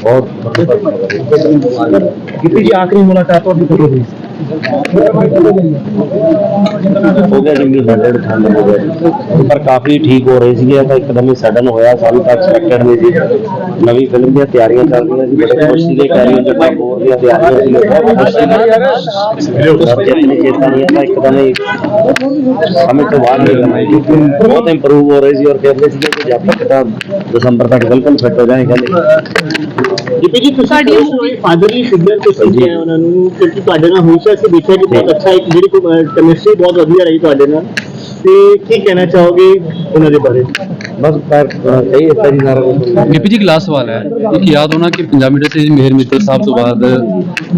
इनको ऐसे करो स्पेस दे दो यार ਬਹੁਤ ਪਿਆਰ ਦਿੱਤਾ ਉਹਨੇ ਤੇ ਬਹੁਤ ਕਿਤੇ ਜੀ ਆਖਰੀ ਮੁਲਾਕਾਤ ਤੁਹਾਡੀ ਕਦੋਂ ਹੋਈ ਹੋ ਗਿਆ ਜੀ ਮਹੀਨਾ ਡੇਢ ਠੰਡ ਹੋ ਗਿਆ ਪਰ ਕਾਫੀ ਠੀਕ ਹੋ ਰਹੇ ਸੀਗੇ ਤਾਂ ਇੱਕਦਮ ਹੀ ਸਡਨ ਹੋਇਆ ਸਾਨੂੰ ਤਾਂ ਐਕਸਪੈਕਟਡ ਨਹੀਂ ਸੀ ਨਵੀਂ ਫਿਲਮ ਦੀਆਂ ਤਿਆਰੀਆਂ ਚੱਲ ਰਹੀਆਂ ਸੀ ਬੜੇ ਖੁਸ਼ ਸੀਗੇ ਕੈਰੀਅਰ ਜੱਟਾ ਹੋਰ ਦੀਆਂ ਤਿਆਰੀਆਂ ਸੀ ਬਹੁਤ ਖੁਸ਼ ਸੀਗੇ ਜਿੰਨੀ ਚੇਤਾ ਨਹੀਂ ਆਇਆ ਇੱਕਦਮ ਹੀ ਸਮੇਂ ਤੋਂ ਬਾਹਰ ਨਹੀਂ ਕਰਨਾ ਜੀ ਬਹੁਤ ਇੰਪਰੂਵ ਹੋ ਰਹੇ ਸੀ ਔਰ ਕਹਿੰਦੇ ਸੀਗੇ ਕਿ ਜਦ ਤੱਕ ਤਾਂ ਦਸੰਬਰ ਤੱਕ ਬਿਲਕੁਲ ਫਿੱਟ ਹੋ ਜਾਏ ਕਹਿੰਦੇ ਜਿੱਪੀ ਜੀ ਤੁਸੀਂ ਕੋਈ ਫਾਦਰਲੀ ਫਿਗਰ ਤੁਸੀਂ ਜੀ। ਕਿਹਾ ਉਹਨਾਂ ਨੂੰ ਕਿਉਂਕਿ ਤੁਹਾਡੇ ਨਾਲ ਹਮੇਸ਼ਾ ਅਸੀਂ ਦੇਖਿਆ ਕਿ ਬਹੁਤ ਅੱਛਾ ਇੱਕ ਜਿਹੜੀ ਕੈਮਿਸਟਰੀ ਬਹੁਤ ਵਧੀਆ ਰਹੀ ਤੁਹਾਡੇ ਨਾਲ। ਤੇ ਕੀ ਕਹਿਣਾ ਚਾਹੋਗੇ ਉਹਨਾਂ ਦੇ ਬਾਰੇ? ਬਸ ਪਰ ਸਹੀ ਹੈ ਜੀ ਸਾਰਾ ਕੁਝ ਡੀਪੀ ਜੀ ਲਾਸਟ ਸਵਾਲ ਹੈ। ਇੱਕ ਯਾਦ ਹੋਣਾ ਕਿ ਪੰਜਾਬੀ ਇੰਡਸਟਰੀ 'ਚ ਮੇਹਰ ਮਿੱਤਲ ਸਾਹਿਬ ਤੋਂ ਬਾਅਦ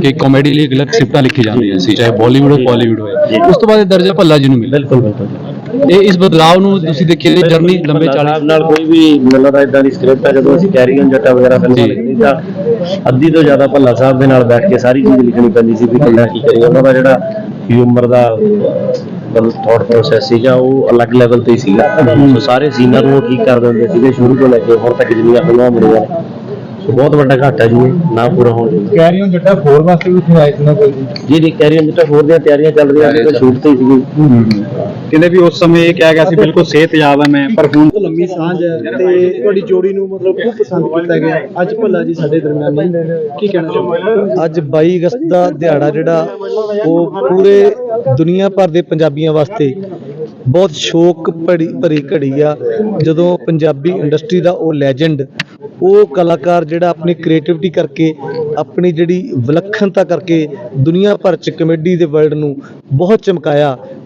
ਕਿ ਕਾਮੇਡੀ ਲਈ ਅਗਲੇ ਸਕ੍ਰਿਪਟਾਂ ਲਿਖੀ ਜਾਂਦੀਆਂ ਸੀ ਚਾਹੇ ਬਾਲੀਵੁੱਡ ਹੋ ਬਾਲੀਵੁੱਡ ਹੋਏ ਉਸ ਤੋਂ ਬਾਅਦ ਇਹ ਦਰਜਾ ਭੱਲਾ ਜੀ ਨੂੰ ਮਿਲਿਆ। ਬਿਲਕੁਲ ਬਿਲਕੁਲ ਇਹ ਇਸ ਬਦਲਾਅ ਨੂੰ ਤੁਸੀਂ ਦੇਖਿਆ ਇਹ ਜਰਨੀ ਲੰਬੇ ਭੱਲਾ 40 ਸਾਹਿਬ ਨਾਲ ਕੋਈ ਵੀ ਮੈਨੂੰ ਦਾ ਇਦਾਂ ਦੀ ਸਕ੍ਰਿਪਟ ਹੈ ਜਦੋਂ ਅਸੀਂ ਕੈਰੀਅਨ ਜੱਟਾ ਵਗੈਰਾ ਫਿਲਮਾਂ ਜੀ। ਲਿਖਦੀ ਤਾਂ ਅੱਧੀ ਤੋਂ ਜ਼ਿਆਦਾ ਭੱਲਾ ਸਾਹਿਬ ਦੇ ਨਾਲ ਬੈਠ ਕੇ ਸਾਰੀ ਚੀਜ਼ ਲਿਖਣੀ ਪੈਂਦੀ ਸੀ ਵੀ ਕਿੰਨਾ ਕੀ ਕਰੀਏ। ਉਹਨਾਂ ਦਾ ਜਿਹੜਾ ਹਿਊਮਰ ਦਾ ਮਤਲਬ ਥਾਟ ਪ੍ਰੋਸੈਸ ਸੀਗਾ ਉਹ ਅਲੱਗ ਲੈਵਲ ਤੇ ਸੀਗਾ। ਸੋ ਸਾਰੇ ਸੀਨਾਂ ਨੂੰ ਠੀਕ ਕਰ ਦਿੰਦੇ ਸੀਗੇ ਸ਼ੁਰੂ ਤੋਂ ਲੈ ਕੇ ਹੁਣ ਤੱਕ ਜਿੰਨੀਆਂ ਫਿਲਮਾਂ ਬਣੀਆਂ ਬਹੁਤ ਵੱਡਾ ਘਾਟਾ ਜੀ ਇਹ ਨਾ ਪੂਰਾ ਹੋਣ ਦੀ ਕੈਰੀਅਨ ਜੱਟਾ ਫੋਰ ਵਾਸਤੇ ਵੀ ਉੱਥੇ ਆਏ ਸੀ ਨਾ ਕੋਈ? ਜੀ ਜੀ ਕੈਰੀਅਨ ਜੱਟਾ ਹੋਰ ਦੀਆਂ ਤਿਆਰੀਆਂ ਚੱਲ ਰਹੀਆਂ ਸੀ ਸ਼ੂਟ ਤੇ ਹੀ ਸੀਗੀ। ਕਹਿੰਦੇ ਵੀ ਉਸ ਸਮੇਂ ਇਹ ਕਿਹਾ ਗਿਆ ਸੀ ਬਿਲਕੁਲ ਸਿਹਤਯਾਬ ਹੈ ਮੈਂ ਪਰ ਹੁਣ ਲੰਮੀ ਸਾਂਝ ਹੈ ਤੇ ਤੁਹਾਡੀ ਜੋੜੀ ਨੂੰ ਮਤਲਬ ਖੂਬ ਪਸੰਦ ਕੀਤਾ ਗਿਆ। ਅੱਜ ਭੱਲਾ ਜੀ ਸਾਡੇ ਦਰਮਿਆਨ ਨਹੀਂ। ਕੀ ਕਹਿਣਾ ਚਾਹੁੰਦੇ ਅੱਜ 22 ਅਗਸਤ ਦਾ ਦਿਹਾੜਾ ਜਿਹੜਾ ਉਹ ਪੂਰੇ ਦੁਨੀਆ ਭਰ ਦੇ ਪੰਜਾਬੀਆਂ ਵਾਸਤੇ ਬਹੁਤ ਸ਼ੋਕ ਭਰੀ ਭਰੀ ਘੜੀ ਆ। ਜਦੋਂ ਪੰਜਾਬੀ ਇੰਡਸਟਰੀ ਦਾ ਉਹ ਲੈਜੈਂਡ ਉਹ ਕਲਾਕਾਰ ਜਿਹੜਾ ਆਪਣੀ ਕ੍ਰੀਏਟੀਵਿਟੀ ਕਰਕੇ, ਆਪਣੀ ਜਿਹੜੀ ਵਿਲੱਖਣਤਾ ਕਰਕੇ ਦੁਨੀਆ ਭਰ ਚ ਕਮੇਡੀ ਦੇ ਵਰਲਡ ਨੂੰ ਬਹੁਤ ਚਮਕਾਇਆ।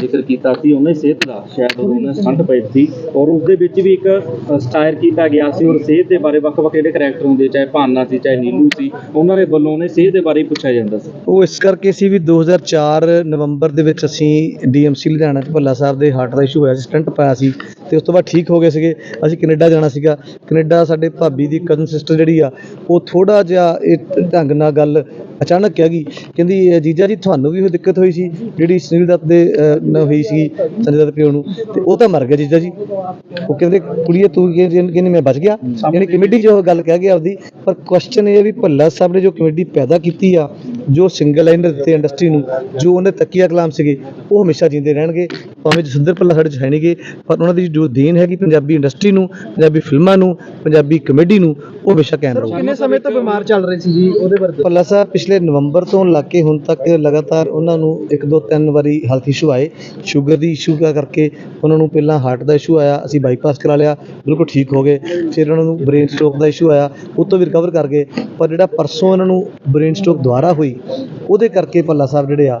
ਜ਼ਿਕਰ ਕੀਤਾ ਸੀ, ਉਹਨੇ ਸਿਹਤ ਦਾ ਸ਼ਾਇਦ ਉਦੋਂ ਉਹਨੇ ਪਈ ਸੀ ਔਰ ਉਸ ਦੇ ਵਿੱਚ ਵੀ ਇੱਕ ਸਟਾਇਰ ਕੀਤਾ ਗਿਆ ਸੀ ਔਰ ਸਿਹਤ ਦੇ ਬਾਰੇ ਵੱਖ-ਵੱਖ ਜਿਹੜੇ ਕਰੈਕਟਰ ਹੁੰਦੇ, ਚਾਹੇ ਭਾਨਾ ਸੀ, ਚਾਹੇ ਨੀਲੂ ਸੀ, ਉਹਨਾਂ ਦੇ ਵੱਲੋਂ ਉਹਨੇ ਸਿਹਤ ਦੇ ਬਾਰੇ ਪੁੱਛਿਆ ਜਾਂਦਾ ਸੀ। ਉਹ ਇਸ ਕਰਕੇ ਸੀ ਵੀ 2004 ਨਵੰਬਰ ਦੇ ਵਿੱਚ ਅਸੀਂ ਡੀਐਮਸੀ ਲੁਧਿਆਣਾ ਚ ਭੱਲਾ ਸਾਹਿਬ ਦੇ ਹਾਰਟ ਦਾ ਇਸ਼ੂ ਹੋਇਆ ਸੀ, ਸਟੰਟ ਪਾਇਆ ਸੀ। ਤੇ ਉਸ ਤੋਂ ਬਾਅਦ ਠੀਕ ਹੋ ਗਏ ਸੀਗੇ। ਅਸੀਂ ਕੈਨੇਡਾ ਜਾਣਾ ਸੀਗਾ। ਕੈਨੇਡਾ ਸਾਡੇ ਭਾਬੀ ਦੀ ਕਜ਼ਨ ਸਿਸਟਰ ਜਿਹੜੀ ਆ, ਉਹ ਥੋੜਾ ਜਿਹਾ ਇਹ ਢੰਗ ਨਾਲ ਗੱਲ ਅਚਾਨਕ ਕਹਿ ਗਈ। ਕਹਿੰਦੀ ਜੀਜਾ ਜੀ, ਤੁਹਾਨੂੰ ਵੀ ਉਹ ਦਿੱਕਤ ਹੋਈ ਸੀ, ਜਿਹੜੀ ਸੁਨੀਲ ਦੱਤ ਦੇ ਨਾਲ ਹੋਈ ਸੀ ਸੰਜੇ ਦੱਤ ਪਿਓ ਨੂੰ। ਤੇ ਉਹ ਤਾਂ ਮਰ ਗਿਆ ਜੀਜਾ ਜੀ। ਉਹ ਕਹਿੰਦੇ, ਕੁੜੀਏ, ਤੂੰ ਕਹਿੰਦੀ ਮੈਂ ਬਚ ਗਿਆ? ਯਾਨੀ ਕਮੇਡੀ ਜੋ ਗੱਲ ਕਹਿ ਗਿਆ ਆਪਦੀ। ਪਰ ਕੁਐਸਚਨ ਇਹ ਹੈ ਵੀ ਭੱਲਾ ਸਾਹਿਬ ਨੇ ਜੋ ਕਮੇਡੀ ਪੈਦਾ ਕੀਤੀ ਆ, ਜੋ ਸਿੰਗਲ ਲਾਈਨਰ ਦਿੱਤੇ ਇੰਡਸਟਰੀ ਨੂੰ, ਜੋ ਉਹਨੇ ਤਕੀਆ ਕਲਾਮ ਸੀਗੇ, ਉਹ ਹਮੇਸ਼ਾ ਜਿੰਦੇ ਰਹਿਣਗੇ। ਭਾਵੇਂ ਜਸਿੰਦਰ ਭੱਲਾ ਸਾਡੇ ਚ ਹੈ ਨਹੀਂਗੇ ਪਰ ਉਹਨਾਂ ਦੀ ਜੋ ਦੇਣ ਹੈਗੀ ਪੰਜਾਬੀ ਇੰਡਸਟਰੀ ਨੂੰ ਪੰਜਾਬੀ ਫਿਲਮਾਂ ਨੂੰ ਪੰਜਾਬੀ ਕਮੇਡੀ ਨੂੰ ਉਹ ਹਮੇਸ਼ਾ ਕਾਇਮ ਰਹੂਗੀ। ਕਿੰਨੇ ਸਮੇਂ ਤੋਂ ਬਿਮਾਰ ਚੱਲ ਰਹੇ ਸੀ ਜੀ ਉਹਦੇ ਬਾਰੇ ਭੱਲਾ ਸਾਹਿਬ ਪਿਛਲੇ ਨਵੰਬਰ ਤੋਂ ਲੱਗ ਕੇ ਹੁਣ ਤੱਕ ਲਗਾਤਾਰ ਉਹਨਾਂ ਨੂੰ ਇੱਕ ਦੋ ਤਿੰਨ ਵਾਰੀ ਹੈਲਥ ਇਸ਼ੂ ਆਏ। ਸ਼ੂਗਰ ਦੀ ਇਸ਼ੂ ਕਰਕੇ ਉਹਨਾਂ ਨੂੰ ਪਹਿਲਾਂ ਹਾਰਟ ਦਾ ਇਸ਼ੂ ਆਇਆ ਅਸੀਂ ਬਾਈਪਾਸ ਕਰਾ ਲਿਆ ਬਿਲਕੁਲ ਠੀਕ ਹੋ ਗਏ। ਫਿਰ ਉਹਨਾਂ ਨੂੰ ਬ੍ਰੇਨ ਸਟ੍ਰੋਕ ਦਾ ਇਸ਼ੂ ਆਇਆ ਉਹ ਤੋਂ ਵੀ ਰਿਕਵਰ ਕਰ ਗਏ। ਪਰ ਜਿਹੜਾ ਪਰਸੋਂ ਉਹਨਾਂ ਨੂੰ ਬ੍ਰੇਨ ਸਟ੍ਰੋਕ ਦੁਬਾਰਾ ਹੋਈ ਉਹਦੇ ਕਰਕੇ ਭੱਲਾ ਸਾਹਿਬ ਜਿਹੜੇ ਆ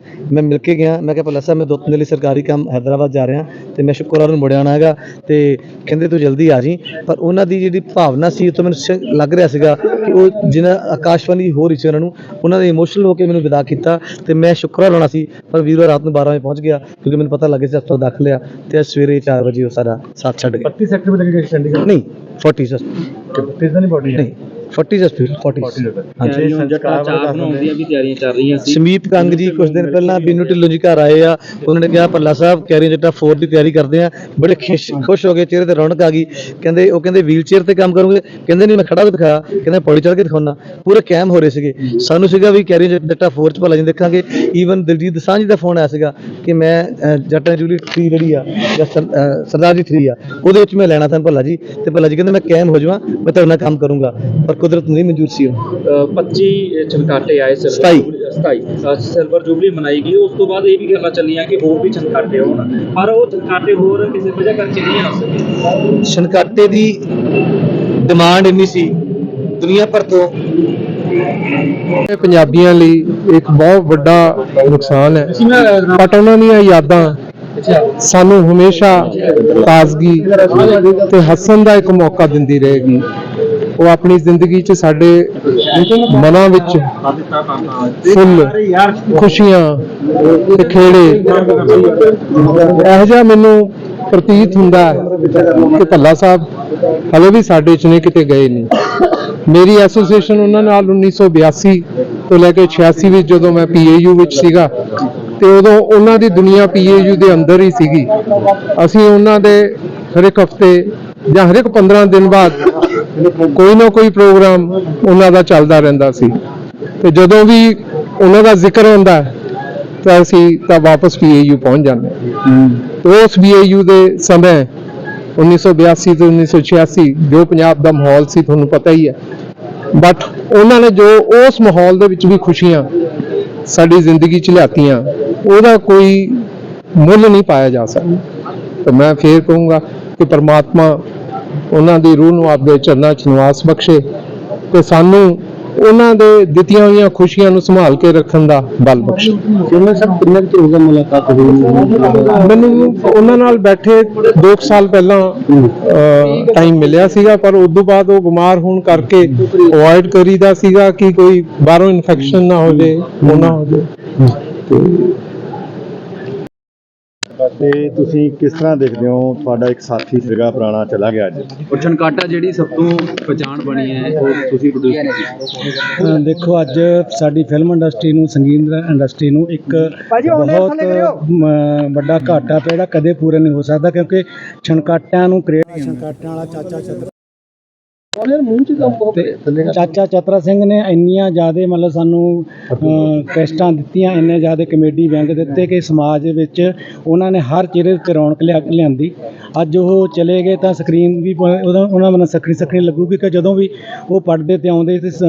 ਮੈਂ ਮਿਲ ਕੇ ਗਿਆ ਮੈਂ ਕਿਹਾ ਭੱਲਾ ਸਾਹਿਬ ਮੈਂ ਦੋ ਤਿੰਨ ਦਿਨ ਲਈ ਸਰਕਾਰੀ ਕੰਮ ਹੈਦਰਾਬਾਦ ਜਾ ਰਿਹਾ ਤੇ ਮੈਂ ਸ਼ੁੱਕਰਵਾਰ ਨੂੰ ਮੁੜ ਆਉਣਾ ਹੈਗਾ ਤੇ ਕਹਿੰਦੇ ਤੂੰ ਜਲਦੀ ਆ ਜੀ ਪਰ ਉਹਨਾਂ ਦੀ ਜਿਹੜੀ ਭਾਵਨਾ ਸੀ ਉਹ ਤੋਂ ਮੈਨੂੰ ਸ- ਲੱਗ ਰਿਹਾ ਸੀਗਾ ਕਿ ਉਹ ਜਿਹਨਾਂ ਆਕਾਸ਼ਵਾਣੀ ਹੋ ਰਹੀ ਸੀ ਉਹਨਾਂ ਨੂੰ ਉਹਨਾਂ ਦੇ ਇਮੋਸ਼ਨਲ ਹੋ ਕੇ ਮੈਨੂੰ ਵਿਦਾ ਕੀਤਾ ਤੇ ਮੈਂ ਸ਼ੁੱਕਰਵਾਰ ਆਉਣਾ ਸੀ। ਪਰ ਵੀਰਵਾਰ ਰਾਤ ਨੂੰ 12 ਵਜੇ ਪਹੁੰਚ ਗਿਆ ਕਿਉਂਕਿ ਮੈਨੂੰ ਪਤਾ ਲੱਗ ਸੀ ਹਸਪਤਾਲ ਦਾਖਲ ਆ ਤੇ ਅੱਜ ਸਵੇਰੇ 4 ਵਜੇ ਉਹ ਸਾਡਾ ਸਾਥ ਛੱਡ ਗਿਆ। 32 ਸੈਕਟਰ ਵਿੱਚ ਲੱਗੇ ਚੰਡੀਗੜ੍ਹ? ਨਹੀਂ 40 ਸਰ 32 ਤਾਂ ਨਹੀਂ ਬੋਡੀ ਨਹੀਂ। 40 ਹਸਪੀਟਲ 40 ਤਿਆਰੀਆਂ ਜੱਟਾ ਚਾਰ ਬਣਾਉਣ ਦੀਆਂ ਵੀ ਤਿਆਰੀਆਂ ਚੱਲ ਰਹੀਆਂ ਸੀ। ਸਮੀਪ ਕੰਗ ਜੀ ਕੁਝ ਦਿਨ ਪਹਿਲਾਂ ਬੀਨੂ ਢਿੱਲੋਂ ਜੀ ਘਰ ਆਏ ਆ ਉਹਨਾਂ ਨੇ ਕਿਹਾ ਭੱਲਾ ਸਾਹਿਬ ਕੈਰੀ ਜੱਟਾ 4 ਦੀ ਤਿਆਰੀ ਕਰਦੇ ਆ। ਬੜੇ ਖੁਸ਼ ਖੁਸ਼ ਹੋ ਗਏ ਚਿਹਰੇ ਤੇ ਰੌਣਕ ਆ ਗਈ। ਕਹਿੰਦੇ ਉਹ ਕਹਿੰਦੇ ਵੀਲ ਚੇਅਰ ਤੇ ਕੰਮ ਕਰੋਗੇ? ਕਹਿੰਦੇ ਨਹੀਂ ਮੈਂ ਖੜਾ ਕੇ ਦਿਖਾਇਆ ਕਹਿੰਦੇ ਪੌੜੀ ਚੜ੍ਹ ਕੇ ਦਿਖਾਉਣਾ ਪੂਰੇ ਕੈਮ ਹੋ ਰਹੇ ਸੀਗੇ। ਸਾਨੂੰ ਸੀਗਾ ਵੀ ਕੈਰੀ ਜੱਟਾ 4 ਚ ਭੱਲਾ ਜੀ ਦੇਖਾਂਗੇ। ਈਵਨ ਦਿਲਜੀਤ ਦਸਾਂਝ ਜੀ ਦਾ ਫੋਨ ਆਇਆ ਸੀਗਾ ਕਿ ਮੈਂ ਜੱਟਾਂ ਜੂਲੀ 3 ਜਿਹੜੀ ਆ ਜਾਂ ਸਰਦਾਰ ਜੀ 3 ਆ ਉਹਦੇ ਵਿੱਚ ਮੈਂ ਲੈਣਾ ਤਾਂ ਭੱਲਾ ਜੀ। ਤੇ ਭੱਲਾ ਜੀ ਕਹਿੰਦੇ ਮੈਂ ਕੈਮ ਹੋ ਜਾਵਾਂ ਮੈਂ ਤੁਹਾਡੇ ਨਾਲ ਕੰਮ ਕਰੂੰਗਾ। ਪਰ ਕੁਦਰਤ ਨੂੰ ਨਹੀਂ ਮਨਜ਼ੂਰ ਸੀ ਉਹ। ਅ, 25 ਛਣਕਾਟੇ ਆਏ ਸਿਲਵਰ ਸਤਾਈ। ਜੁਬਲੀ- ਸਤਾਈ। ਅ, ਸਿਲਵਰ ਜੁਬਲੀ ਮਨਾਈ ਗਈ। ਉਸ ਤੋਂ ਬਾਅਦ ਇਹ ਵੀ ਗੱਲਾਂ ਚੱਲੀਆਂ ਕਿ ਹੋਰ ਵੀ ਛਣਕਾਟੇ ਹੋਣ। ਪਰ ਉਹ ਛਣਕਾਟੇ ਹੋਰ ਕਿਸੇ ਵਜ੍ਹਾ ਕਰਕੇ ਨਹੀਂ ਆ ਸਕੇ। ਸ਼ਨਕਾਟੇ ਦੀ ਡਿਮਾਂਡ ਇੰਨੀ ਸੀ ਦੁਨੀਆ ਭਰ ਤੋਂ। ਇਹ ਪੰਜਾਬੀਆਂ ਲਈ ਇੱਕ ਬਹੁਤ ਵੱਡਾ ਨੁਕਸਾਨ ਹੈ। ਬਟ ਉਹਨਾਂ ਦੀਆਂ ਯਾਦਾਂ ਸਾਨੂੰ ਹਮੇਸ਼ਾ ਤਾਜ਼ਗੀ ਤੇ ਹੱਸਣ ਦਾ ਇੱਕ ਮੌਕਾ ਦਿੰਦੀ ਰਹੇਗੀ। ਉਹ ਆਪਣੀ ਜ਼ਿੰਦਗੀ 'ਚ ਸਾਡੇ ਮਨਾਂ ਵਿੱਚ ਫੁੱਲ, ਖੁਸ਼ੀਆਂ ਤੇ ਖੇੜੇ। ਇਹੋ ਜਿਹਾ ਮੈਨੂੰ ਪ੍ਰਤੀਤ ਹੁੰਦਾ ਹੈ ਕਿ ਭੱਲਾ ਸਾਹਿਬ ਹਲੇ ਵੀ ਸਾਡੇ 'ਚ ਨੇ, ਕਿਤੇ ਗਏ ਨਹੀਂ। ਮੇਰੀ ਐਸੋਸੀਏਸ਼ਨ ਉਹਨਾਂ ਨਾਲ 1982 ਤੋਂ ਲੈ ਕੇ 86 ਵਿੱਚ ਜਦੋਂ ਮੈਂ ਪੀਏਯੂ ਵਿੱਚ ਸੀਗਾ ਤੇ ਉਦੋਂ ਉਹਨਾਂ ਦੀ ਦੁਨੀਆ ਪੀਏਯੂ ਦੇ ਅੰਦਰ ਹੀ ਸੀਗੀ। ਅਸੀਂ ਉਹਨਾਂ ਦੇ ਹਰ ਇੱਕ ਹਫ਼ਤੇ ਜਾਂ ਹਰ ਇੱਕ 15 ਦਿਨ ਬਾਅਦ ਕੋਈ ਨਾ ਕੋਈ ਪ੍ਰੋਗਰਾਮ ਉਹਨਾਂ ਦਾ ਚੱਲਦਾ ਰਹਿੰਦਾ ਸੀ। ਤੇ ਜਦੋਂ ਵੀ ਉਹਨਾਂ ਦਾ ਜ਼ਿਕਰ ਹੁੰਦਾ ਤਾਂ ਅਸੀਂ ਤਾਂ ਵਾਪਸ ਪੀਏਯੂ ਪਹੁੰਚ ਜਾਂਦੇ ਉਸ ਪੀਏਯੂ ਦੇ ਸਮੇਂ 1982 ਤੋਂ 1986 ਜੋ ਪੰਜਾਬ ਦਾ ਮਾਹੌਲ ਸੀ ਤੁਹਾਨੂੰ ਪਤਾ ਹੀ ਹੈ। ਬਟ ਉਹਨਾਂ ਨੇ ਜੋ ਉਸ ਮਾਹੌਲ ਦੇ ਵਿੱਚ ਵੀ ਖੁਸ਼ੀਆਂ ਸਾਡੀ ਜ਼ਿੰਦਗੀ 'ਚ ਲਿਆਤੀਆਂ ਉਹਦਾ ਕੋਈ ਮੁੱਲ ਨਹੀਂ ਪਾਇਆ ਜਾ ਸਕਦਾ। ਤਾਂ ਮੈਂ ਫੇਰ ਕਹੂੰਗਾ ਕਿ ਪ੍ਰਮਾਤਮਾ ਉਹਨਾਂ ਦੀ ਰੂਹ ਨੂੰ ਆਪਦੇ ਚਰਨਾਂ 'ਚ ਨਿਵਾਸ ਬਖਸ਼ੇ ਤੇ ਸਾਨੂੰ ਉਹਨਾਂ ਦੇ ਦਿੱਤੀਆਂ ਹੋਈਆਂ ਖੁਸ਼ੀਆਂ ਨੂੰ ਸੰਭਾਲ ਕੇ ਰੱਖਣ ਦਾ ਬਲ ਬਖਸ਼ੇ। ਉਹਨਾਂ ਸਭ ਕਿੰਨਾ ਕੁ ਹੋ ਮੁਲਾਕਾਤ ਹੋਈ ਮੈਨੂੰ ਉਹਨਾਂ ਨਾਲ ਬੈਠੇ 2 ਸਾਲ ਪਹਿਲਾਂ ਟਾਈਮ ਮਿਲਿਆ ਸੀਗਾ ਪਰ ਉਸ ਤੋਂ ਬਾਅਦ ਉਹ ਬਿਮਾਰ ਹੋਣ ਕਰਕੇ ਅਵੋਇਡ ਕਰੀਦਾ ਸੀਗਾ ਕਿ ਕੋਈ ਬਾਹਰੋਂ ਇਨਫੈਕਸ਼ਨ ਨਾ ਹੋ ਜਾਏ ਉਹ ਨਾ ਹੋ ਜਾਏ। ਤੇ ਤੁਸੀਂ ਕਿਸ ਤਰ੍ਹਾਂ ਦੇਖਦੇ ਹੋ ਤੁਹਾਡਾ ਇੱਕ ਸਾਥੀ ਸੀਗਾ ਪੁਰਾਣਾ ਚਲਾ ਗਿਆ ਅੱਜ? ਉਹ ਛਣਕਾਟਾ ਜਿਹੜੀ ਸਭ ਤੋਂ ਪਛਾਣ ਬਣੀ ਹੈ ਉਹ ਤੁਸੀਂ ਪ੍ਰੋਡਿਊਸ ਕੀਤੀ ਦੇਖੋ ਅੱਜ ਸਾਡੀ ਫਿਲਮ ਇੰਡਸਟਰੀ ਨੂੰ ਸੰਗੀਤ ਇੰਡਸਟਰੀ ਨੂੰ ਇੱਕ ਬਹੁਤ ਵੱਡਾ ਘਾਟਾ ਪਿਆ ਜਿਹੜਾ ਕਦੇ ਪੂਰਾ ਨਹੀਂ ਹੋ ਸਕਦਾ ਕਿਉਂਕਿ ਛਣਕਾਟਿਆਂ ਨੂੰ ਕ੍ਰੀਏਟ ਛਣਕਾਟਿਆਂ ਵਾਲਾ ਚਾਚਾ ਚਾਚਾ ਚਤਰਾ ਸਿੰਘ ਨੇ ਇੰਨੀਆਂ ਜ਼ਿਆਦਾ ਮਤਲਬ ਸਾਨੂੰ ਕੈਸਟਾਂ ਦਿੱਤੀਆਂ। ਇੰਨੇ ਜ਼ਿਆਦਾ ਕਮੇਡੀ ਵਿਅੰਗ ਦਿੱਤੇ ਕਿ ਸਮਾਜ ਵਿੱਚ ਉਹਨਾਂ ਨੇ ਹਰ ਚਿਹਰੇ ਤੇ ਰੌਣਕ ਲਿਆ ਲਿਆਂਦੀ। ਅੱਜ ਉਹ ਚਲੇ ਗਏ ਤਾਂ ਸਕਰੀਨ ਵੀ ਪ- ਉਹਦਾ ਉਹਨਾਂ ਮਨ ਸਕਰੀ ਸਕਰੀ ਲੱਗੂਗੀ ਕਿ ਜਦੋਂ ਵੀ ਉਹ ਪਰਦੇ ਤੇ ਆਉਂਦੇ ਤੇ ਸ-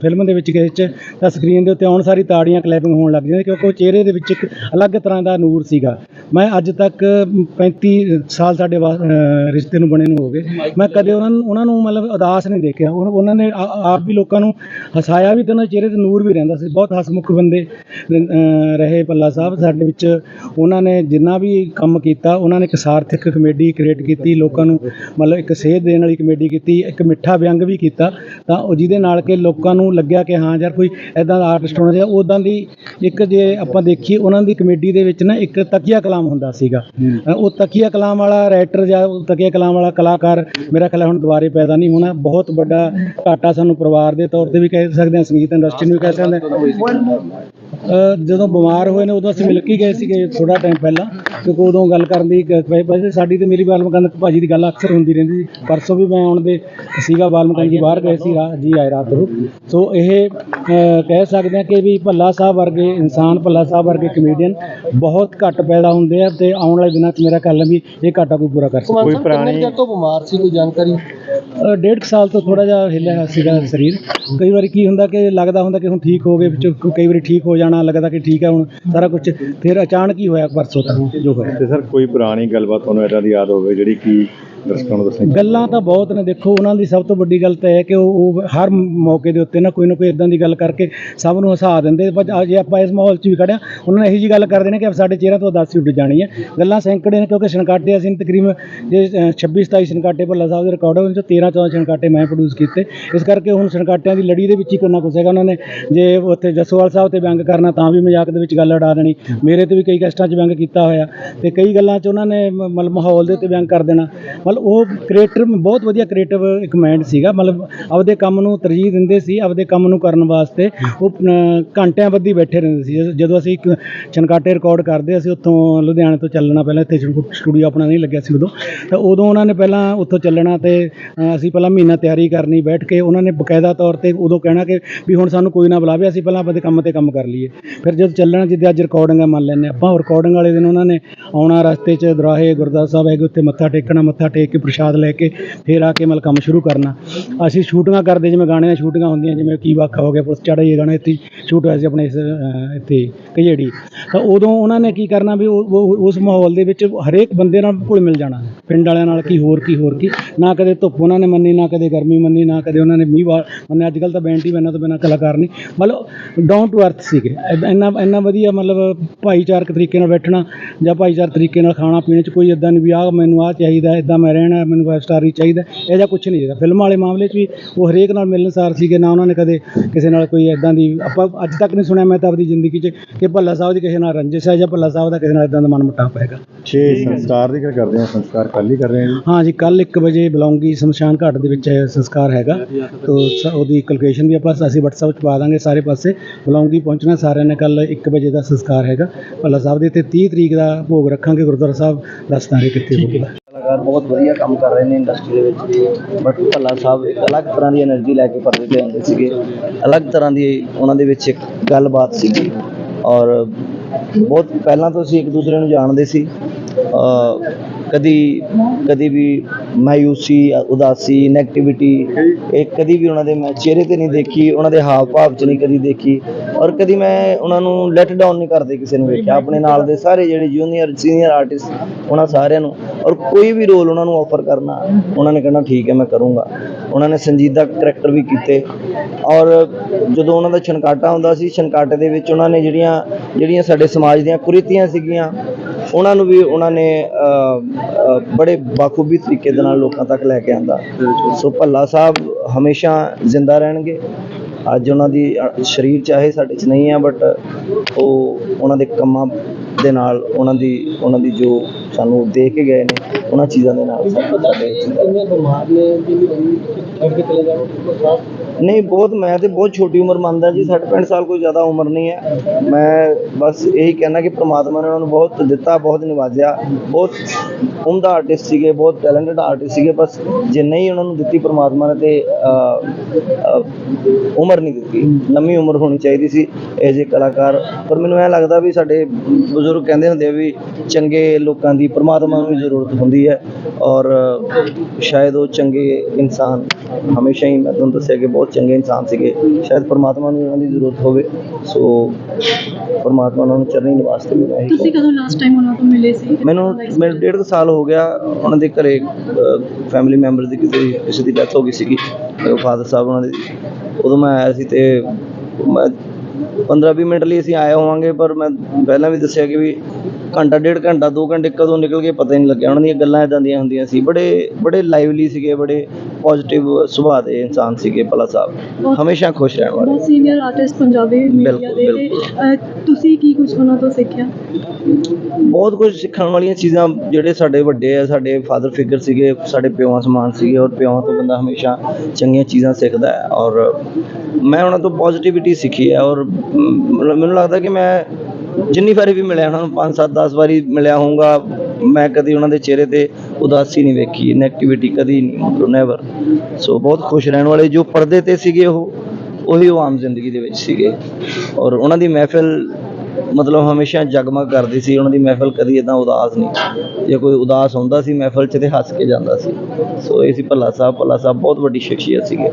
ਫਿਲਮ ਦੇ ਵਿੱਚ ਕਿਸੇ 'ਚ ਤਾਂ ਸਕਰੀਨ ਦੇ ਉੱਤੇ ਆਉਣ ਸਾਰੀ ਤਾੜੀਆਂ ਕਲੈਪਿੰਗ ਹੋਣ ਲੱਗ ਜਾਂਦੀਆਂ ਕਿਉਂਕਿ ਉਹ ਚਿਹਰੇ ਦੇ ਵਿੱਚ ਇੱਕ ਅਲੱਗ ਤਰ੍ਹਾਂ ਦਾ ਨੂਰ ਸੀਗਾ। ਮੈਂ ਅੱਜ ਤੱਕ 35 ਸਾਲ ਸਾਡੇ ਵਾ- ਰਿਸ਼ਤੇ ਨੂੰ ਬਣੇ ਨੂੰ ਹੋ ਗਏ। ਮੈਂ ਕਦੇ ਉਹਨਾਂ ਨੂੰ ਉਹਨਾਂ ਨੂੰ ਮਤਲਬ ਉਦਾਸ ਨਹੀਂ ਦੇਖਿਆ। ਉਹ- ਉਹਨਾਂ ਨੇ ਆ- ਆਪ ਵੀ ਲੋਕਾਂ ਨੂੰ ਹਸਾਇਆ ਵੀ ਤੇ ਉਹਨਾਂ ਦੇ ਚਿਹਰੇ ਤੇ ਨੂਰ ਵੀ ਰਹਿੰਦਾ ਸੀ। ਬਹੁਤ ਹਸਮੁਖ ਬੰਦੇ ਰਹੇ ਪੱਲਾ ਸਾਹਿਬ ਸਾਡੇ ਵਿੱਚ। ਉਹਨਾਂ ਨੇ ਜਿੰਨਾ ਵੀ ਕੰਮ ਕੀਤਾ ਉਹਨਾਂ ਨੇ ਇੱਕ ਸਾਰਥਕ ਕਮੇਡੀ ਕ੍ਰੀਏਟ ਕੀਤੀ ਲੋਕਾਂ ਨੂੰ ਮਤਲਬ ਇੱਕ ਸੇਧ ਦੇਣ ਵਾਲੀ ਕਮੇਡੀ ਕੀਤੀ ਇੱਕ ਮਿੱਠਾ ਵਿਅੰਗ ਵੀ ਕੀਤਾ। ਤਾਂ ਉਹ ਜਿਹਦੇ ਨਾਲ ਕਿ ਲੋਕਾਂ ਨੂੰ ਲੱਗਿਆ ਕਿ ਹਾਂ ਯਾਰ ਕੋਈ ਐਦਾਂ ਦਾ ਆਰਟਿਸਟ ਹੋਣਾ ਚਾਹੀਦਾ ਉਦਾਂ ਦੀ ਇੱਕ ਜੇ ਆਪਾਂ ਦੇਖੀਏ ਉਹਨਾਂ ਦੀ ਕਮੇਡੀ ਦੇ ਵਿੱਚ ਨਾ ਇੱਕ ਤਕੀਆ ਕਲਾਮ ਹੁੰਦਾ ਸੀਗਾ। ਅ, ਉਹ ਤਕੀਆ ਕਲਾਮ ਵਾਲਾ ਰਾਈਟਰ ਜਾਂ ਉਹ ਤਕੀਆ ਕਲਾਮ ਵਾਲਾ ਕਲਾਕਾਰ ਮੇਰਾ ਖਿਆਲ ਹੈ ਹੁਣ ਦੁਬਾਰੇ ਪੈਦਾ ਨਹੀਂ ਹੋਣਾ ਬਹੁਤ ਵੱਡਾ ਘਾਟਾ ਸਾਨੂੰ ਪਰਿਵਾਰ ਦੇ ਤੌਰ ਤੇ ਵੀ ਕਹਿ ਸਕਦੇ ਹਾਂ, ਸੰਗੀਤ ਇੰਡਸਟਰੀ ਨੂੰ ਵੀ ਕਹਿ ਸਕਦੇ ਹਾਂ। ਜਦੋਂ ਬਿਮਾਰ ਹੋਏ ਨੇ ਉਦੋਂ ਅਸੀਂ ਮਿਲ ਕੇ ਗਏ ਸੀਗੇ ਥੋੜਾ ਟਾਈਮ ਪਹਿਲਾਂ ਕਿਉਂਕਿ ਉਦੋਂ ਗੱਲ ਕਰਨ ਦੀ ਵੈਸੇ ਸਾਡੀ ਤੇ ਮੇਰੀ ਬਾਲਮਕੰਦ ਭਾਜੀ ਦੀ ਗੱਲ ਅਕਸਰ ਹੁੰਦੀ ਰਹਿੰਦੀ ਸੀ। ਪਰਸੋਂ ਵੀ ਮੈਂ ਆਉਣ ਦੇ ਸੀਗਾ ਬਾਲਮਕੰਦ ਜੀ ਬਾਹਰ ਗਏ ਸੀ ਰਾ- ਜੀ ਆਏ ਰਾਤ ਨੂੰ। ਸੋ ਇਹ ਕਹਿ ਸਕਦੇ ਹਾਂ ਕਿ ਵੀ ਭੱਲਾ ਸਾਹਿਬ ਵਰਗੇ ਇਨਸਾਨ ਭੱਲਾ ਸਾਹਿਬ ਵਰਗੇ ਕਮੇਡੀਅਨ ਬਹੁਤ ਘੱਟ ਪੈਦਾ ਹੁੰਦੇ ਆ ਤੇ ਆਉਣ ਵਾਲੇ ਦਿਨਾਂ 'ਚ ਮੇਰਾ ਹੈ ਵੀ ਇਹ ਘਾਟਾ ਕੋਈ ਪੂਰਾ ਕਰ ਸਕਦਾ। ਕੋਈ ਪੁਰਾਣੀ ਤੋਂ ਬਿਮਾਰ ਸੀ ਕੋਈ ਜਾਣਕਾਰੀ? ਡੇਢ ਕੁ ਸਾਲ ਤੋਂ ਥੋੜਾ ਜਿਹਾ ਹਿੱਲਿਆ ਹੋਇਆ ਸੀਗਾ ਸਰੀਰ। ਕਈ ਵਾਰੀ ਕੀ ਹੁੰਦਾ ਕਿ ਲੱਗਦਾ ਹੁੰਦਾ ਕਿ ਹੁਣ ਠੀਕ ਹੋ ਗਏ ਵਿੱਚ ਕਈ ਵਾਰੀ ਠੀਕ ਹੋ ਜਾਣਾ, ਲੱਗਦਾ ਕਿ ਠੀਕ ਹੈ ਹੁਣ, ਸਾਰਾ ਕੁਝ ਫਿਰ ਅਚਾਨਕ ਹੀ ਹੋਇਆ ਪਰਸੋਂ ਤੱਕ ਜੋ ਹੋਇਆ। ਤੇ ਸਰ, ਕੋਈ ਪੁਰਾਣੀ ਗੱਲਬਾਤ ਤੁਹਾਨੂੰ ਇਦਾਂ ਦੀ ਯਾਦ ਹੋਵੇ, ਜਿਹੜੀ ਕਿ ਦਰਸ਼ਕਾਂ ਨੂੰ ਦੱਸਣੀ ਗੱਲਾਂ ਤਾਂ ਬਹੁਤ ਨੇ ਦੇਖੋ ਉਹਨਾਂ ਦੀ ਸਭ ਤੋਂ ਵੱਡੀ ਗੱਲ ਤਾਂ ਹੈ ਕਿ ਉਹ ਹਰ ਮੌਕੇ ਦੇ ਉੱਤੇ ਨਾ ਕੋਈ ਨਾ ਕੋਈ ਇਦਾਂ ਦੀ ਗੱਲ ਕਰਕੇ ਸਭ ਨੂੰ ਹਸਾ ਦਿੰਦੇ। ਜੇ ਆਪਾਂ ਇਸ ਮਾਹੌਲ 'ਚ ਵੀ ਖੜਿਆ ਉਹਨਾਂ ਨੇ ਇਹੀ ਜੀ ਗੱਲ ਕਰਦੇ ਨੇ ਕਿ ਸਾਡੇ ਚਿਹਰਾ ਤੋਂ ਉਦਾਸੀ ਉੱਡ ਜਾਣੀ ਹੈ। ਗੱਲਾਂ ਸੈਂਕੜੇ ਨੇ ਕਿਉਂਕਿ ਛਣਕਾਟੇ ਅਸੀਂ ਤਕਰੀਬਨ ਜੇ ਅ, 26 27 ਛਣਕਾਟੇ ਭੱਲਾ ਸਾਹਿਬ ਦੇ ਰਿਕਾਰਡ ਹੋਏ 'ਚੋਂ 13 14 ਛਣਕਾਟੇ ਮੈਂ ਪ੍ਰੋਡਿਊਸ ਕੀਤੇ। ਇਸ ਕਰਕੇ ਹੁਣ ਛਣਕਾਟਿਆਂ ਦੀ ਲੜੀ ਦੇ ਵਿੱਚ ਹੀ ਕੋਈ ਨਾ ਕੁਛ ਹੈਗਾ। ਉਹਨਾਂ ਨੇ ਜੇ ਉੱਥੇ ਜਸੋਵਾਲ ਸਾਹਿਬ ਤੇ ਵਿਅੰਗ ਕਰਨਾ ਤਾਂ ਵੀ ਮਜ਼ਾਕ ਦੇ ਵਿੱਚ ਗੱਲ ਉਡਾ ਦੇਣੀ। ਮੇਰੇ ਤੇ ਵੀ ਕਈ ਕੈਸਟਾਂ 'ਚ ਵਿਅੰਗ ਕੀਤਾ ਹੋਇਆ। ਤੇ ਕਈ ਗੱਲਾਂ 'ਚ ਉਹਨਾਂ ਨੇ ਮ- ਮਤਲਬ ਮਾਹੌਲ ਦੇ ਉੱਤੇ ਵਿਅੰਗ ਕਰ ਦੇਣਾ। ਮਤਲਬ ਉਹ ਕ੍ਰੀਏਟਰ ਬਹੁਤ ਵਧੀਆ ਕ੍ਰੀਏਟਿਵ ਇੱਕ ਮਾਈਂਡ ਸੀਗਾ। ਮਤਲਬ ਆਪਦੇ ਕੰਮ ਨੂੰ ਤਰਜੀਹ ਦਿੰਦੇ ਸੀ, ਆਪਦੇ ਕੰਮ ਨੂੰ ਕਰਨ ਵਾਸਤੇ। ਉਹ ਘੰਟਿਆਂ ਬੱਧੀ ਬੈਠੇ ਰਹਿੰਦੇ ਸੀ। ਜਦੋਂ- ਅਸੀਂ ਇੱਕ ਛਨਕਾਟੇ ਰਿਕਾਰਡ ਕਰਦੇ, ਅਸੀਂ ਉੱਥੋਂ ਲੁਧਿਆਣੇ ਤੋਂ ਚੱਲਣਾ ਪਹਿਲਾਂ, ਇੱਥੇ ਸਟੂਡੀਓ ਆਪਣਾ ਨਹੀਂ ਲੱਗਿਆ ਸੀ ਉਦੋਂ। ਤਾਂ ਉਦੋਂ ਉਹਨਾਂ ਨੇ ਪਹਿਲਾਂ ਉੱਥੋਂ ਚੱਲਣਾ ਤੇ ਅਸੀਂ ਪਹਿਲਾਂ ਮਹੀਨਾ ਤਿਆਰੀ ਕਰਨੀ, ਬੈਠ ਕੇ ਉਹਨਾਂ ਨੇ ਬਕਾਇਦਾ ਤੌਰ ਤੇ ਉਦੋਂ ਕਹਿਣਾ ਕਿ ਵੀ ਹੁਣ ਸਾਨੂੰ ਕੋਈ ਨਾ ਬੁਲਾਵੇ, ਅਸੀਂ ਪਹਿਲਾਂ ਆਪਦੇ ਕੰਮ ਤੇ ਕੰਮ ਕਰ ਲਈਏ। ਫਿਰ ਜਦ ਚੱਲਣਾ, ਜਿੱਦਾਂ ਅੱਜ ਰਿਕਾਰਡਿੰਗ ਆ ਮੰਨ ਲੈਂਦੇ ਆਪਾਂ ਰਿਕਾਰਡਿੰਗ ਵਾਲੇ ਦਿਨ ਉਹਨਾਂ ਨੇ ਆਉਣਾ ਰਸਤੇ 'ਚ, ਦਰਾਹੇ, ਗੁਰਦੁਆਰਾ ਸਾਹਿਬ ਹੈਗੇ, ਉੱਥੇ ਮੱਥਾ ਟੇਕਣਾ, ਮੱਥਾ ਟੇਕ ਕੇ ਪ੍ਰਸ਼ਾਦ ਲੈ ਕੇ ਫਿਰ ਆ ਕੇ ਮਤਲਬ ਕੰਮ ਸ਼ੁਰੂ ਕਰਨਾ। ਅਸੀਂ ਸ਼ੂਟਿੰਗਾਂ ਕਰਦੇ ਜਿਵੇਂ ਗਾਣੇ ਦੀਆਂ ਸ਼ੂਟਿੰਗਾਂ ਹੁੰਦੀਆਂ ਜਿਵੇਂ ਕੀ ਵਾਖਾ ਹੋ ਗਿਆ ਪੁਲਿਸ ਚੜ੍ਹੀ ਇਹ ਗਾਣਾ ਇੱਥੇ ਸ਼ੂਟ ਹੋਇਆ ਸੀ ਆਪਣੇ ਇਸ ਅਹ, ਇੱਥੇ ਕਜੇੜੀ। ਤਾਂ ਉਦੋਂ ਉਹਨਾਂ ਨੇ ਕੀ ਕਰਨਾ ਵੀ ਉਹ- ਉਹ- ਉਸ ਮਾਹੌਲ ਦੇ ਵਿੱਚ ਹਰੇਕ ਬੰਦੇ ਨਾਲ ਘੁਲ ਮਿਲ ਜਾਣਾ। ਪਿੰਡ ਵਾਲਿਆਂ ਨਾਲ ਕੀ ਹੋਰ ਕੀ ਹੋਰ ਕੀ। ਨਾ ਕਦੇ ਧੁੱਪ ਉਹਨਾਂ ਨੇ ਮੰਨੀ ਨਾ ਕਦੇ ਗਰਮੀ ਮੰਨੀ ਨਾ ਕਦੇ ਉਹਨਾਂ ਨੇ ਮੀਂਹ ਵਾ ਮੰਨੇ ਅੱਜ ਕੱਲ ਤਾਂ ਬੈਂਟੀ ਬੈਨਾਂ ਤੋਂ ਬਿਨਾਂ ਕਲਾਕਾਰ ਨਹੀਂ। ਮਤਲਬ ਡਾਊਨ ਟੂ ਅਰਥ ਸੀਗੇ। ਇੱਦਾਂ- ਇੰਨਾ ਇੰਨਾ ਵਧੀਆ ਮਤਲਬ ਭਾਈਚਾਰਕ ਤਰੀਕੇ ਨਾਲ ਬੈਠਣਾ ਜਾਂ ਭਾਈਚਾਰਕ ਤਰੀਕੇ ਨਾਲ ਖਾਣਾ ਪੀਣੇ ਚ ਕੋਈ ਇਦਾਂ ਨਹੀਂ ਵੀ ਆਹ ਮੈਨੂੰ ਆਹ ਚਾਹੀਦਾ ਇਦਾਂ ਮੈਂ ਰਹਿਣਾ ਮੈਨੂੰ ਫਾਈਵ ਸਟਾਰ ਹੀ ਚਾਹੀਦਾ ਇਹ ਜਿਹਾ ਕੁਝ ਨਹੀਂ ਸੀਗਾ ਫਿਲਮ ਵਾਲੇ ਮਾਮਲੇ 'ਚ ਵੀ ਉਹ ਹਰੇਕ ਨਾਲ ਮਿਲਣਸਾਰ ਸੀਗੇ ਨਾ ਉਹਨਾਂ ਨੇ ਕਦੇ ਕਿਸੇ ਨਾਲ ਕੋਈ ਇਦਾਂ ਦੀ ਆਪਾਂ ਅੱਜ ਤੱਕ ਨਹੀਂ ਸੁਣਿਆ ਮੈਂ ਤਾਂ ਆਪਣੀ ਜ਼ਿੰਦਗੀ 'ਚ ਕਿ ਭੱਲਾ ਸਾਹਿਬ ਦੀ ਕਿਸੇ ਨਾਲ ਰੰਜਿਸ਼ ਹੈ ਜਾਂ ਭੱਲਾ ਸਾਹਿਬ ਦਾ ਕਿਸੇ ਨਾਲ ਇਦਾਂ ਦਾ ਮਨ ਮੁਟਾਪ ਹੈਗਾ। ਛੇ ਸੰਸਕਾਰ ਦੀ ਗੱਲ ਕਰਦੇ ਹਾਂ ਸੰਸਕਾਰ ਕੱਲ ਹੀ ਕਰ ਰਹੇ ਹਾਂ ਹਾਂ ਜੀ ਕੱਲ 1 ਵਜੇ ਬਲੌਂਗੀ ਸ਼ਮਸ਼ਾਨ ਘਾਟ ਦੇ ਵਿੱਚ ਇਹ ਸੰਸਕਾਰ ਹੈਗਾ। ਤੋ ਸ- ਉਹਦੀ ਲੋਕੇਸ਼ਨ ਵੀ ਆਪਾਂ ਅਸੀਂ WhatsApp 'ਚ ਪਾ ਦਾਂਗੇ ਸਾਰੇ ਪਾਸੇ। ਬਲੌਂਗੀ ਪਹੁੰਚਣਾ ਸਾਰਿਆਂ ਨੇ ਕੱਲ 1 ਵਜੇ ਦਾ ਸੰਸਕਾਰ ਹੈਗਾ। ਭੱਲਾ ਸਾਹਿਬ ਦੇ ਤੇ 30 ਤਰੀਕ ਦਾ ਭੋਗ ਰੱਖਾਂਗੇ ਗੁਰਦੁਆਰਾ ਸਾਹਿਬ ਦੱਸ ਦਾਂਗੇ ਕਿੱਥੇ ਹੋਊਗਾ। ਕਲਾਕਾਰ ਬਹੁਤ ਵਧੀਆ ਕੰਮ ਕਰ ਰਹੇ ਨੇ ਇੰਡਸਟਰੀ ਦੇ ਵਿੱਚ। ਬਟ ਭੱਲਾ ਸਾਹਿਬ ਇੱਕ ਅਲੱਗ ਤਰ੍ਹਾਂ ਦੀ એનર્ਜੀ ਲੈ ਕੇ ਪਰਦੇ ਤੇ ਆਉਂਦੇ ਸੀਗੇ। ਅਲੱਗ ਤਰ੍ਹਾਂ ਦੀ ਉਹਨਾਂ ਦੇ ਵਿੱਚ ਇੱਕ ਗੱਲਬਾਤ ਸੀਗੀ। ਔਰ ਬਹੁਤ ਪਹਿਲਾਂ ਤੋਂ ਅਸੀਂ ਇੱਕ ਦੂਸਰੇ ਨੂੰ ਜਾਣਦੇ ਸੀ। ਕਦੀ ਕਦੀ ਵੀ ਮਾਯੂਸੀ, ਉਦਾਸੀ ਨੈਗੇਟਿਵਿਟੀ ਇਹ ਕਦੀ ਵੀ ਉਹਨਾਂ ਦੇ ਮੈਂ ਚਿਹਰੇ ਤੇ ਨਹੀਂ ਦੇਖੀ, ਉਹਨਾਂ ਦੇ ਹਾਵ ਭਾਵ ਚ ਨਹੀਂ ਕਦੀ ਦੇਖੀ ਔਰ ਕਦੀ ਮੈਂ ਉਹਨਾਂ ਨੂੰ ਲੈਟ ਡਾਊਨ ਨਹੀਂ ਕਰਦੇ ਕਿਸੇ ਨੂੰ ਵੇਖਿਆ। ਆਪਣੇ ਨਾਲ ਦੇ ਸਾਰੇ ਜਿਹੜੇ ਜੂਨੀਅਰ ਸੀਨੀਅਰ ਆਰਟਿਸਟ ਉਹਨਾਂ ਸਾਰਿਆਂ ਨੂੰ ਔਰ ਕੋਈ ਵੀ ਰੋਲ ਉਹਨਾਂ ਨੂੰ ਆਫਰ ਕਰਨਾ, ਉਹਨਾਂ ਨੇ ਕਹਿਣਾ, ਠੀਕ ਹੈ, ਮੈਂ ਕਰੂੰਗਾ। ਉਹਨਾਂ ਨੇ ਸੰਜੀਦਾ ਕਰੈਕਟਰ ਵੀ ਕੀਤੇ ਔਰ ਜਦੋਂ ਉਹਨਾਂ ਦਾ ਛਣਕਾਟਾ ਹੁੰਦਾ ਸੀ, ਛਣਕਾਟੇ ਦੇ ਵਿੱਚ ਉਹਨਾਂ ਨੇ ਜਿਹੜੀਆਂ ਜਿਹੜੀਆਂ ਸਾਡੇ ਸਮਾਜ ਦੀਆਂ ਕੁਰੀਤੀਆਂ ਸੀਗੀਆਂ ਉਹਨਾਂ ਨੂੰ ਵੀ ਉਹਨਾਂ ਨੇ ਬੜੇ ਬਾਖੂਬੀ ਤਰੀਕੇ ਦੇ ਨਾਲ ਲੋਕਾਂ ਤੱਕ ਲੈ ਕੇ ਆਂਦਾ। ਸੋ ਭੱਲਾ ਸਾਹਿਬ ਹਮੇਸ਼ਾ ਜ਼ਿੰਦਾ ਰਹਿਣਗੇ। ਅੱਜ ਉਹਨਾਂ ਦੀ ਸਰੀਰ ਚਾਹੇ ਸਾਡੇ 'ਚ ਨਹੀਂ ਆ ਬਟ ਉਹ ਉਹਨਾਂ ਦੇ ਕੰਮਾਂ ਦੇ ਨਾਲ ਉਹਨਾਂ ਦੀ ਉਹਨਾਂ ਦੀ ਜੋ ਸਾਨੂੰ ਦੇ ਕੇ ਗਏ ਨੇ ਉਹਨਾਂ ਚੀਜ਼ਾਂ ਦੇ ਨਾਲ ਸਾਡੇ ਸਾਡੇ ਨਹੀਂ, ਬਹੁਤ, ਮੈਂ ਤੇ ਬਹੁਤ ਛੋਟੀ ਉਮਰ ਮੰਨਦਾ ਜੀ 60 65 ਸਾਲ ਕੋਈ ਜ਼ਿਆਦਾ ਉਮਰ ਨਹੀਂ ਹੈ। ਮੈਂ ਬਸ ਇਹੀ ਕਹਿਣਾ ਕਿ ਪ੍ਰਮਾਤਮਾ ਨੇ ਉਹਨਾਂ ਨੂੰ ਬਹੁਤ ਦਿੱਤਾ, ਬਹੁਤ ਨਿਵਾਜਿਆ। ਬਹੁਤ ਉਮਦਾ ਆਰਟਿਸਟ ਸੀਗੇ, ਬਹੁਤ ਟੈਲੈਂਟਡ ਆਰਟਿਸਟ ਸੀਗੇ, ਬਸ ਜੇ ਨਹੀਂ ਉਹਨਾਂ ਨੂੰ ਦਿੱਤੀ ਪ੍ਰਮਾਤਮਾ ਨੇ ਤੇ ਉਮਰ ਨਹੀਂ ਦਿੱਤੀ। ਲੰਮੀ ਉਮਰ ਹੋਣੀ ਚਾਹੀਦੀ ਸੀ ਐਜ਼ ਜੇ ਕਲਾਕਾਰ। ਪਰ ਮੈਨੂੰ ਐ ਲੱਗਦਾ ਵੀ ਸਾਡੇ ਬਜ਼ੁਰਗ ਕਹਿੰਦੇ ਹੁੰਦੇ ਆ ਵੀ ਚੰਗੇ ਲੋਕਾਂ ਦੀ ਪ੍ਰਮਾਤਮਾ ਨੂੰ ਵੀ ਜ਼ਰੂਰਤ ਹੁੰਦੀ ਹੈ ਔਰ ਸ਼ਾਇਦ ਉਹ ਚੰਗੇ ਇਨਸਾਨ ਹਮੇਸ਼ਾ ਹੀ, ਮੈਂ ਤੁਹਾਨੂੰ ਦੱਸਿਆ ਕਿ ਬਹੁਤ ਚੰਗੇ ਇਨਸਾਨ ਸੀਗੇ ਸ਼ਾਇਦ ਪ੍ਰਮਾਤਮਾ ਨੂੰ ਉਹਨਾਂ ਦੀ ਜ਼ਰੂਰਤ ਹੋਵੇ ਸੋ ਪ੍ਰਮਾਤਮਾ ਉਹਨਾਂ ਨੂੰ ਚਰਨੀ ਨਿਵਾਸ ਤੇ ਵੀ ਮੈਂ ਇਹੀ ਤੁਸੀਂ ਕਦੋਂ ਲਾਸਟ ਟਾਈਮ ਉਹਨਾਂ ਤੋਂ ਮਿਲੇ ਸੀ? ਮੈਨੂੰ ਮੈਨੂੰ ਡੇਢ ਕੁ ਸਾਲ ਹੋ ਗਿਆ ਉਹਨਾਂ ਦੇ ਘਰੇ ਫੈਮਿਲੀ ਮੈਂਬਰ ਦੀ ਕਿਸੇ ਕਿਸੇ ਦੀ ਡੈਥ ਹੋ ਗਈ ਸੀਗੀ ਫਾਦਰ ਸਾਹਿਬ ਉਹਨਾਂ ਦੇ। ਉਦੋਂ ਮੈਂ ਆਇਆ ਸੀ ਤੇ ਮੈਂ 15-20 ਮਿੰਟ ਲਈ ਅਸੀਂ ਆਏ ਹੋਵਾਂਗੇ ਪਰ ਮੈਂ ਪਹਿਲਾਂ ਵੀ ਦੱਸਿਆ ਕਿ ਵੀ ਘੰਟਾ ਡੇਢ ਘੰਟਾ 2 ਘੰਟੇ ਕਦੋਂ ਨਿਕਲ ਗਏ ਪਤਾ ਹੀ ਨਹੀਂ ਲੱਗਿਆ। ਉਹਨਾਂ ਦੀਆਂ ਗੱਲਾਂ ਇਦਾਂ ਦੀਆਂ ਹੁੰਦੀਆਂ ਸੀ। ਬੜੇ ਬੜੇ ਲਾਈਵਲੀ ਸੀਗੇ ਬੜੇ ਪੋਜ਼ਿਟਿਵ ਸੁਭਾਅ ਦੇ ਇਨਸਾਨ ਸੀਗੇ ਭਲਾ ਸਾਹਿਬ। ਹਮੇਸ਼ਾ ਖੁਸ਼ ਰਹਿਣ ਵਾਲੇ। ਸੀਨੀਅਰ ਆਰਟਿਸਟ ਪੰਜਾਬੀ ਮੀਡੀਆ ਦੇ ਤੁਸੀਂ ਕੀ ਕੁਝ ਉਹਨਾਂ ਤੋਂ ਸਿੱਖਿਆ? ਬਹੁਤ ਕੁਝ ਸਿੱਖਣ ਵਾਲੀਆਂ ਚੀਜ਼ਾਂ ਜਿਹੜੇ ਸਾਡੇ ਵੱਡੇ ਆ ਸਾਡੇ ਫਾਦਰ ਫਿਗਰ ਸੀਗੇ ਸਾਡੇ ਪਿਓਾਂ ਸਮਾਨ ਸੀਗੇ ਔਰ ਪਿਓਾਂ ਤੋਂ ਬੰਦਾ ਹਮੇਸ਼ਾ ਚੰਗੀਆਂ ਚੀਜ਼ਾਂ ਸਿੱਖਦਾ ਹੈ। ਔਰ ਮੈਂ ਉਹਨਾਂ ਤੋਂ ਪੋਜ਼ਿਟਿਵਿਟੀ ਸਿੱਖੀ ਹੈ ਔਰ ਮੈਨੂੰ ਲੱਗਦਾ ਕਿ ਮੈਂ ਜਿੰਨੀ ਵਾਰੀ ਵੀ ਮਿਲਿਆ ਉਹਨਾਂ ਨੂੰ 5 7 10 ਵਾਰੀ ਮਿਲਿਆ ਹੋਊਗਾ, ਮੈਂ ਕਦੀ ਉਹਨਾਂ ਦੇ ਚਿਹਰੇ ਤੇ ਉਦਾਸੀ ਨਹੀਂ ਵੇਖੀ ਨੈਗੇਟਿਵਿਟੀ ਕਦੀ ਨਹੀਂ ਨੈਵਰ ਸੋ ਬਹੁਤ ਖੁਸ਼ ਰਹਿਣ ਵਾਲੇ ਜੋ ਪਰਦੇ ਤੇ ਸੀਗੇ ਉਹ, ਉਹੀ ਉਹ ਆਮ ਜ਼ਿੰਦਗੀ ਦੇ ਵਿੱਚ ਸੀਗੇ। ਔਰ ਉਹਨਾਂ ਦੀ ਮਹਿਫਿਲ ਮਤਲਬ ਹਮੇਸ਼ਾ ਜਗਮਗ ਕਰਦੀ ਸੀ, ਉਹਨਾਂ ਦੀ ਮਹਿਫਿਲ ਕਦੀ ਇਦਾਂ ਉਦਾਸ ਨਹੀਂ। ਜੇ ਕੋਈ ਉਦਾਸ ਹੁੰਦਾ ਸੀ ਮਹਿਫਿਲ 'ਚ ਤੇ ਹੱਸ ਕੇ ਜਾਂਦਾ ਸੀ। ਸੋ ਇਹ ਸੀ ਭੱਲਾ ਸਾਹਿਬ ਭੱਲਾ ਸਾਹਿਬ ਬਹੁਤ ਵੱਡੀ ਸ਼ਖਸੀਅਤ ਸੀਗੇ।